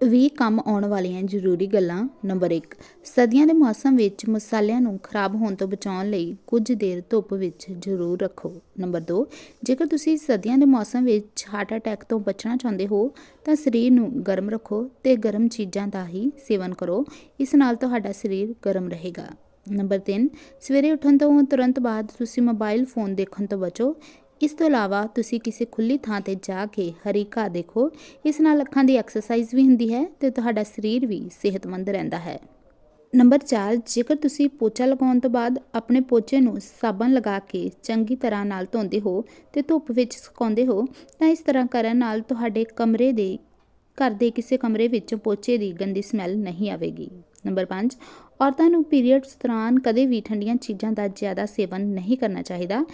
ਵੀ ਕੰਮ ਆਉਣ ਵਾਲੀਆਂ ਜ਼ਰੂਰੀ ਗੱਲਾਂ ਨੰਬਰ 1 ਸਰਦੀਆਂ ਦੇ ਮੌਸਮ ਵਿੱਚ ਮਸਾਲਿਆਂ ਨੂੰ ਖਰਾਬ ਹੋਣ ਤੋਂ ਬਚਾਉਣ ਲਈ ਕੁਝ ਦੇਰ ਧੁੱਪ ਵਿੱਚ ਜ਼ਰੂਰ ਰੱਖੋ। ਨੰਬਰ 2 ਜੇਕਰ ਤੁਸੀਂ ਸਰਦੀਆਂ ਦੇ ਮੌਸਮ ਵਿੱਚ ਹਾਰਟ ਅਟੈਕ ਤੋਂ ਬਚਣਾ ਚਾਹੁੰਦੇ ਹੋ, ਤਾਂ ਸਰੀਰ ਨੂੰ ਗਰਮ ਰੱਖੋ ਤੇ ਗਰਮ ਚੀਜ਼ਾਂ ਦਾ ਹੀ ਸੇਵਨ ਕਰੋ। ਇਸ ਨਾਲ ਤੁਹਾਡਾ ਸਰੀਰ ਗਰਮ ਰਹੇਗਾ। ਨੰਬਰ 3 ਸਵੇਰੇ ਉੱਠਣ ਤੋਂ ਤੁਰੰਤ ਬਾਅਦ ਤੁਸੀਂ ਮੋਬਾਈਲ ਫੋਨ ਦੇਖਣ ਤੋਂ ਬਚੋ। ਇਸ ਤੋਂ ਇਲਾਵਾ ਤੁਸੀਂ ਕਿਸੇ ਖੁੱਲੀ ਥਾਂ ਤੇ ਜਾ ਕੇ ਹਰੀ ਘਾਹ ਦੇਖੋ, ਇਸ ਨਾਲ ਅੱਖਾਂ ਦੀ ਐਕਸਰਸਾਈਜ਼ ਵੀ ਹੁੰਦੀ ਹੈ ਤੇ ਤੁਹਾਡਾ ਸਰੀਰ ਵੀ ਸਿਹਤਮੰਦ ਰਹਿੰਦਾ ਹੈ। ਨੰਬਰ 4 ਜੇਕਰ ਤੁਸੀਂ ਪੋਚਾ ਲਗਾਉਣ ਤੋਂ ਬਾਅਦ ਆਪਣੇ ਪੋਚੇ ਨੂੰ ਸਾਬਣ ਲਗਾ ਕੇ ਚੰਗੀ ਤਰ੍ਹਾਂ ਨਾਲ ਧੋਂਦੇ ਹੋ ਤੇ ਧੁੱਪ ਵਿੱਚ ਸੁਕਾਉਂਦੇ ਹੋ, ਤਾਂ ਇਸ ਤਰ੍ਹਾਂ ਕਰਨ ਨਾਲ ਤੁਹਾਡੇ ਕਮਰੇ ਦੇ, ਘਰ ਦੇ ਕਿਸੇ ਕਮਰੇ ਵਿੱਚ ਪੋਚੇ ਦੀ ਗੰਦੀ ਸਮੈਲ ਨਹੀਂ ਆਵੇਗੀ। ਨੰਬਰ 5 ਔਰਤਾਂ ਨੂੰ ਪੀਰੀਅਡਸ ਦੌਰਾਨ ਕਦੇ ਵੀ ਠੰਡੀਆਂ ਚੀਜ਼ਾਂ ਦਾ ਜ਼ਿਆਦਾ ਸੇਵਨ ਨਹੀਂ ਕਰਨਾ ਚਾਹੀਦਾ।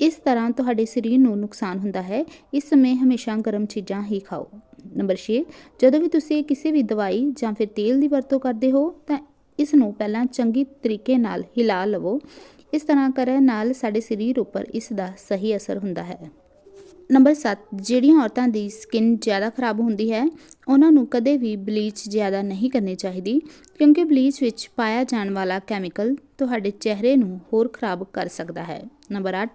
ਇਸ ਤਰ੍ਹਾਂ ਤੁਹਾਡੇ ਸਰੀਰ ਨੂੰ ਨੁਕਸਾਨ ਹੁੰਦਾ ਹੈ। ਇਸ ਸਮੇਂ ਹਮੇਸ਼ਾ ਗਰਮ ਚੀਜ਼ਾਂ ਹੀ ਖਾਓ। ਨੰਬਰ 6 ਜਦੋਂ ਵੀ ਤੁਸੀਂ ਕਿਸੇ ਵੀ ਦਵਾਈ ਜਾਂ ਫਿਰ ਤੇਲ ਦੀ ਵਰਤੋਂ ਕਰਦੇ ਹੋ, ਤਾਂ ਇਸ ਨੂੰ ਪਹਿਲਾਂ ਚੰਗੀ ਤਰੀਕੇ ਨਾਲ ਹਿਲਾ ਲਵੋ। ਇਸ ਤਰ੍ਹਾਂ ਕਰਨ ਨਾਲ ਸਾਡੇ ਸਰੀਰ ਉੱਪਰ ਇਸ ਦਾ ਸਹੀ ਅਸਰ ਹੁੰਦਾ ਹੈ। ਨੰਬਰ 7 ਜਿਹੜੀਆਂ ਔਰਤਾਂ ਦੀ ਸਕਿਨ ਜ਼ਿਆਦਾ ਖਰਾਬ ਹੁੰਦੀ ਹੈ, ਉਹਨਾਂ ਨੂੰ ਕਦੇ ਵੀ ਬਲੀਚ ਜ਼ਿਆਦਾ ਨਹੀਂ ਕਰਨੀ ਚਾਹੀਦੀ, ਕਿਉਂਕਿ ਬਲੀਚ ਵਿੱਚ ਪਾਇਆ ਜਾਣ ਵਾਲਾ ਕੈਮੀਕਲ ਤੁਹਾਡੇ ਚਿਹਰੇ ਨੂੰ ਹੋਰ ਖਰਾਬ ਕਰ ਸਕਦਾ ਹੈ। ਨੰਬਰ 8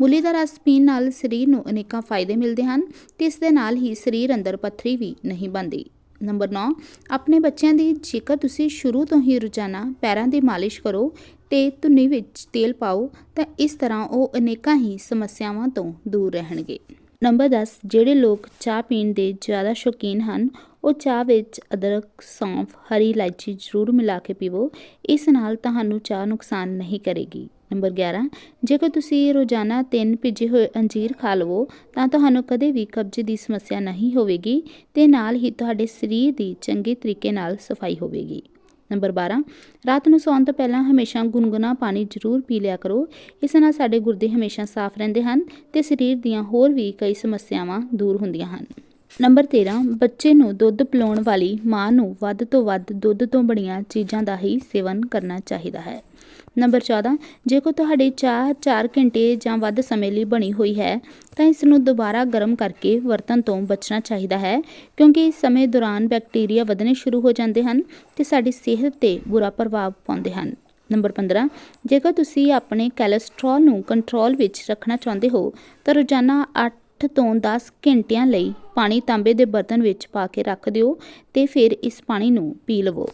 ਮੂਲੀ ਦਾ ਰਸ ਪੀਣ ਨਾਲ ਸਰੀਰ ਨੂੰ ਅਨੇਕਾਂ ਫਾਇਦੇ ਮਿਲਦੇ ਹਨ ਤੇ ਇਸ ਦੇ ਨਾਲ ਹੀ ਸਰੀਰ ਅੰਦਰ ਪੱਥਰੀ ਵੀ ਨਹੀਂ ਬਣਦੀ। ਨੰਬਰ 9 ਆਪਣੇ ਬੱਚਿਆਂ ਦੀ ਜੇਕਰ ਤੁਸੀਂ ਸ਼ੁਰੂ ਤੋਂ ਹੀ ਰੋਜ਼ਾਨਾ ਪੈਰਾਂ ਦੀ ਮਾਲਿਸ਼ ਕਰੋ ਤੇ ਧੁੰਨੀ ਵਿੱਚ ਤੇਲ ਪਾਓ, ਤਾਂ ਇਸ ਤਰ੍ਹਾਂ ਉਹ ਅਨੇਕਾਂ ਹੀ ਸਮੱਸਿਆਵਾਂ ਤੋਂ ਦੂਰ ਰਹਿਣਗੇ। ਨੰਬਰ 10 ਜਿਹੜੇ ਲੋਕ ਚਾਹ ਪੀਣ ਦੇ ਜ਼ਿਆਦਾ ਸ਼ੌਕੀਨ ਹਨ, ਉਹ ਚਾਹ ਵਿੱਚ ਅਦਰਕ, ਸੌਂਫ, ਹਰੀ ਇਲਾਇਚੀ ਜ਼ਰੂਰ ਮਿਲਾ ਕੇ ਪੀਵੋ। ਇਸ ਨਾਲ ਤੁਹਾਨੂੰ ਚਾਹ ਨੁਕਸਾਨ ਨਹੀਂ ਕਰੇਗੀ। ਨੰਬਰ 11 ਜੇਕਰ ਤੁਸੀਂ ਰੋਜ਼ਾਨਾ ਤਿੰਨ ਭਿੱਜੇ ਹੋਏ ਅੰਜੀਰ ਖਾ ਲਵੋ, ਤਾਂ ਤੁਹਾਨੂੰ ਕਦੇ ਵੀ ਕਬਜ਼ੇ ਦੀ ਸਮੱਸਿਆ ਨਹੀਂ ਹੋਵੇਗੀ ਤੇ ਨਾਲ ਹੀ ਤੁਹਾਡੇ ਸਰੀਰ ਦੀ ਚੰਗੇ ਤਰੀਕੇ ਨਾਲ ਸਫ਼ਾਈ ਹੋਵੇਗੀ। ਨੰਬਰ 12 ਰਾਤ ਨੂੰ ਸੌਣ ਤੋਂ ਪਹਿਲਾਂ ਹਮੇਸ਼ਾ ਗੁਨਗੁਨਾ ਪਾਣੀ ਜ਼ਰੂਰ ਪੀ ਲਿਆ ਕਰੋ। ਇਸ ਨਾਲ ਸਾਡੇ ਗੁਰਦੇ ਹਮੇਸ਼ਾ ਸਾਫ਼ ਰਹਿੰਦੇ ਹਨ ਤੇ ਸਰੀਰ ਦੀਆਂ ਹੋਰ ਵੀ ਕਈ ਸਮੱਸਿਆਵਾਂ ਦੂਰ ਹੁੰਦੀਆਂ ਹਨ। ਨੰਬਰ 13 ਬੱਚੇ ਨੂੰ ਦੁੱਧ ਪਿਲਾਉਣ ਵਾਲੀ ਮਾਂ ਨੂੰ ਵੱਧ ਤੋਂ ਵੱਧ ਦੁੱਧ ਤੋਂ ਬਣੀਆਂ ਚੀਜ਼ਾਂ ਦਾ ਹੀ ਸੇਵਨ ਕਰਨਾ ਚਾਹੀਦਾ ਹੈ। ਨੰਬਰ 14 ਜੇਕਰ ਤੁਹਾਡੀ ਚਾਹ 4 ਘੰਟੇ ਜਾਂ ਵੱਧ ਸਮੇਂ ਲਈ ਬਣੀ ਹੋਈ ਹੈ, ਤਾਂ ਇਸ ਨੂੰ ਦੁਬਾਰਾ ਗਰਮ ਕਰਕੇ ਵਰਤਣ ਤੋਂ ਬਚਣਾ ਚਾਹੀਦਾ ਹੈ, ਕਿਉਂਕਿ ਇਸ ਸਮੇਂ ਦੌਰਾਨ ਬੈਕਟੀਰੀਆ ਵਧਣੇ ਸ਼ੁਰੂ ਹੋ ਜਾਂਦੇ ਹਨ ਤੇ ਸਾਡੀ ਸਿਹਤ ਤੇ ਬੁਰਾ ਪ੍ਰਭਾਵ ਪਾਉਂਦੇ ਹਨ। ਨੰਬਰ 15 ਜੇਕਰ ਤੁਸੀਂ ਆਪਣੇ ਕੋਲੇਸਟ੍ਰੋਲ ਨੂੰ ਕੰਟਰੋਲ ਵਿੱਚ ਰੱਖਣਾ ਚਾਹੁੰਦੇ ਹੋ, ਤਾਂ ਰੋਜ਼ਾਨਾ 8 ਤੋਂ 10 ਘੰਟਿਆਂ ਲਈ ਪਾਣੀ ਤਾਂਬੇ ਦੇ ਬਰਤਨ ਵਿੱਚ ਪਾ ਕੇ ਰੱਖ ਦਿਓ ਤੇ ਫਿਰ ਇਸ ਪਾਣੀ ਨੂੰ ਪੀ ਲਵੋ।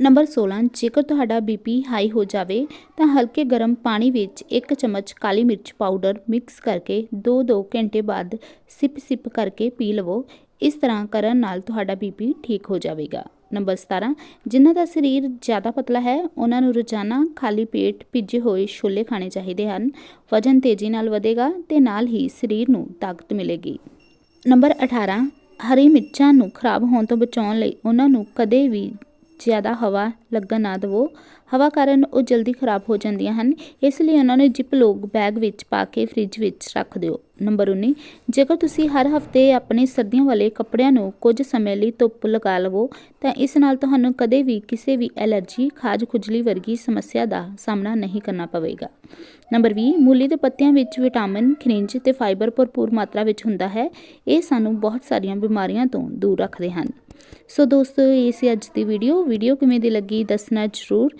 ਨੰਬਰ 16 ਜੇਕਰ ਤੁਹਾਡਾ ਬੀਪੀ ਹਾਈ ਹੋ ਜਾਵੇ, ਤਾਂ ਹਲਕੇ ਗਰਮ ਪਾਣੀ ਵਿੱਚ 1 ਚਮਚ ਕਾਲੀ ਮਿਰਚ ਪਾਊਡਰ ਮਿਕਸ ਕਰਕੇ 2-2 ਘੰਟੇ ਬਾਅਦ ਸਿਪ ਸਿਪ ਕਰਕੇ ਪੀ ਲਵੋ। ਇਸ ਤਰ੍ਹਾਂ ਕਰਨ ਨਾਲ ਤੁਹਾਡਾ ਬੀਪੀ ਠੀਕ ਹੋ ਜਾਵੇਗਾ। ਨੰਬਰ 17 ਜਿਨ੍ਹਾਂ ਦਾ ਸਰੀਰ ਜ਼ਿਆਦਾ ਪਤਲਾ ਹੈ, ਉਹਨਾਂ ਨੂੰ ਰੋਜ਼ਾਨਾ ਖਾਲੀ ਪੇਟ ਭਿੱਜੇ ਹੋਏ ਛੋਲੇ ਖਾਣੇ ਚਾਹੀਦੇ ਹਨ। ਵਜਨ ਤੇਜ਼ੀ ਨਾਲ ਵਧੇਗਾ ਤੇ ਨਾਲ ਹੀ ਸਰੀਰ ਨੂੰ ਤਾਕਤ ਮਿਲੇਗੀ। ਨੰਬਰ 18 ਹਰੀ ਮਿਰਚਾਂ ਨੂੰ ਖਰਾਬ ਹੋਣ ਤੋਂ ਬਚਾਉਣ ਲਈ ਉਹਨਾਂ ਨੂੰ ਕਦੇ ਵੀ ਜ਼ਿਆਦਾ ਹਵਾ ਲੱਗਣ ਨਾ ਦਿਵੋ। ਹਵਾ ਕਾਰਨ ਉਹ ਜਲਦੀ ਖਰਾਬ ਹੋ ਜਾਂਦੀਆਂ ਹਨ। ਇਸ ਲਈ ਉਹਨਾਂ ਨੂੰ ਜਿਪ ਲੋਗ ਬੈਗ ਵਿੱਚ ਪਾ ਕੇ ਫ੍ਰਿਜ ਵਿੱਚ ਰੱਖ ਦਿਓ। ਨੰਬਰ 19 ਜੇਕਰ ਤੁਸੀਂ ਹਰ ਹਫ਼ਤੇ ਆਪਣੇ ਸਰਦੀਆਂ ਵਾਲੇ ਕੱਪੜਿਆਂ ਨੂੰ ਕੁਝ ਸਮੇਂ ਲਈ ਧੁੱਪ ਲਗਾ ਲਵੋ, ਤਾਂ ਇਸ ਨਾਲ ਤੁਹਾਨੂੰ ਕਦੇ ਵੀ ਕਿਸੇ ਵੀ ਐਲਰਜੀ ਖਾਜ ਖੁਜਲੀ ਵਰਗੀ ਸਮੱਸਿਆ ਦਾ ਸਾਹਮਣਾ ਨਹੀਂ ਕਰਨਾ ਪਵੇਗਾ। ਨੰਬਰ 20 ਮੂਲੀ ਦੇ ਪੱਤਿਆਂ ਵਿੱਚ ਵਿਟਾਮਿਨ, ਖਣਿਜ ਤੇ ਫਾਈਬਰ ਭਰਪੂਰ ਮਾਤਰਾ ਵਿੱਚ ਹੁੰਦਾ ਹੈ। ਇਹ ਸਾਨੂੰ ਬਹੁਤ ਸਾਰੀਆਂ ਬਿਮਾਰੀਆਂ ਤੋਂ ਦੂਰ ਰੱਖਦੇ ਹਨ। ਸੋ ਦੋਸਤੋ ਇਹ ਸੀ ਅੱਜ ਦੀ ਵੀਡੀਓ ਵੀਡੀਓ ਕਿਵੇਂ ਦੀ ਲੱਗੀ ਦੱਸਣਾ ਜ਼ਰੂਰ।